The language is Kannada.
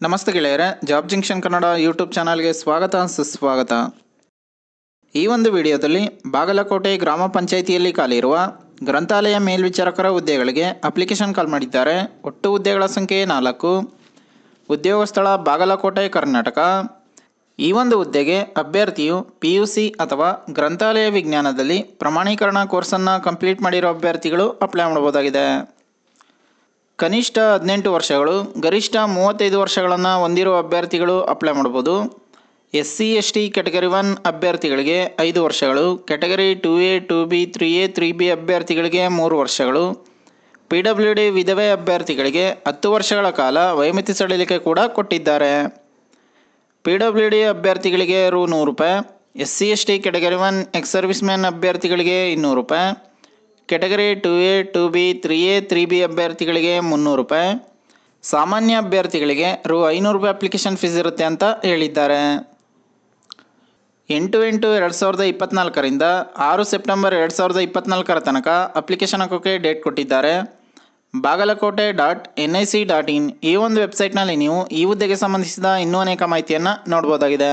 ನಮಸ್ತೆ ಗೆಳೆಯರೆ, ಜಾಬ್ ಜಂಕ್ಷನ್ ಕನ್ನಡ ಯೂಟ್ಯೂಬ್ ಚಾನಲ್ಗೆ ಸ್ವಾಗತ, ಸುಸ್ವಾಗತ. ಈ ಒಂದು ವಿಡಿಯೋದಲ್ಲಿ ಬಾಗಲಕೋಟೆ ಗ್ರಾಮ ಪಂಚಾಯಿತಿಯಲ್ಲಿ ಖಾಲಿಯಿರುವ ಗ್ರಂಥಾಲಯ ಮೇಲ್ವಿಚಾರಕರ ಹುದ್ದೆಗಳಿಗೆ ಅಪ್ಲಿಕೇಶನ್ ಕಾಲ್ ಮಾಡಿದ್ದಾರೆ. ಒಟ್ಟು ಹುದ್ದೆಗಳ ಸಂಖ್ಯೆ ನಾಲ್ಕು. ಉದ್ಯೋಗ ಸ್ಥಳ ಬಾಗಲಕೋಟೆ, ಕರ್ನಾಟಕ. ಈ ಒಂದು ಹುದ್ದೆಗೆ ಅಭ್ಯರ್ಥಿಯು ಪಿ ಯು ಸಿ ಅಥವಾ ಗ್ರಂಥಾಲಯ ವಿಜ್ಞಾನದಲ್ಲಿ ಪ್ರಮಾಣೀಕರಣ ಕೋರ್ಸನ್ನು ಕಂಪ್ಲೀಟ್ ಮಾಡಿರೋ ಅಭ್ಯರ್ಥಿಗಳು ಅಪ್ಲೈ ಮಾಡಬಹುದಾಗಿದೆ. ಕನಿಷ್ಠ ಹದಿನೆಂಟು ವರ್ಷಗಳು, ಗರಿಷ್ಠ ಮೂವತ್ತೈದು ವರ್ಷಗಳನ್ನು ಹೊಂದಿರುವ ಅಭ್ಯರ್ಥಿಗಳು ಅಪ್ಲೈ ಮಾಡ್ಬೋದು. S C S T category one ಅಭ್ಯರ್ಥಿಗಳಿಗೆ ಐದು ವರ್ಷಗಳು category two A two B three A three B ಅಭ್ಯರ್ಥಿಗಳಿಗೆ ಮೂರು ವರ್ಷಗಳು ಪಿ ಡಬ್ಲ್ಯೂ ಡಿ ವಿಧವೆ ಅಭ್ಯರ್ಥಿಗಳಿಗೆ ಹತ್ತು ವರ್ಷಗಳ ಕಾಲ ವೈಮಿತಿ ಸಡಿಲಿಕೆ ಕೂಡ ಕೊಟ್ಟಿದ್ದಾರೆ. ಪಿ ಡಬ್ಲ್ಯೂ ಡಿ ಅಭ್ಯರ್ಥಿಗಳಿಗೆ ರು ನೂರು ರೂಪಾಯಿ S C S T category one ex service man ಅಭ್ಯರ್ಥಿಗಳಿಗೆ ಇನ್ನೂರು ರೂಪಾಯಿ category two A two B three A three B ಅಭ್ಯರ್ಥಿಗಳಿಗೆ ಮುನ್ನೂರು ರೂಪಾಯಿ. ಸಾಮಾನ್ಯ ಅಭ್ಯರ್ಥಿಗಳಿಗೆ ರು ಐನೂರು ರೂಪಾಯಿ ಅಪ್ಲಿಕೇಶನ್ ಫೀಸ್ ಇರುತ್ತೆ ಅಂತ ಹೇಳಿದ್ದಾರೆ. ಎಂಟು ಎಂಟು ಎರಡು ಸಾವಿರದ ಇಪ್ಪತ್ನಾಲ್ಕರಿಂದ ಆರು ಸೆಪ್ಟೆಂಬರ್ ಎರಡು ಸಾವಿರದ ಇಪ್ಪತ್ನಾಲ್ಕರ ತನಕ ಅಪ್ಲಿಕೇಶನ್ ಹಾಕೋಕ್ಕೆ ಡೇಟ್ ಕೊಟ್ಟಿದ್ದಾರೆ. Bagalkote dot N I C dot in ಈ ಒಂದು ವೆಬ್ಸೈಟ್ನಲ್ಲಿ ನೀವು ಈ ಹುದ್ದೆಗೆ ಸಂಬಂಧಿಸಿದ ಇನ್ನೂ ಅನೇಕ ಮಾಹಿತಿಯನ್ನು ನೋಡ್ಬೋದಾಗಿದೆ.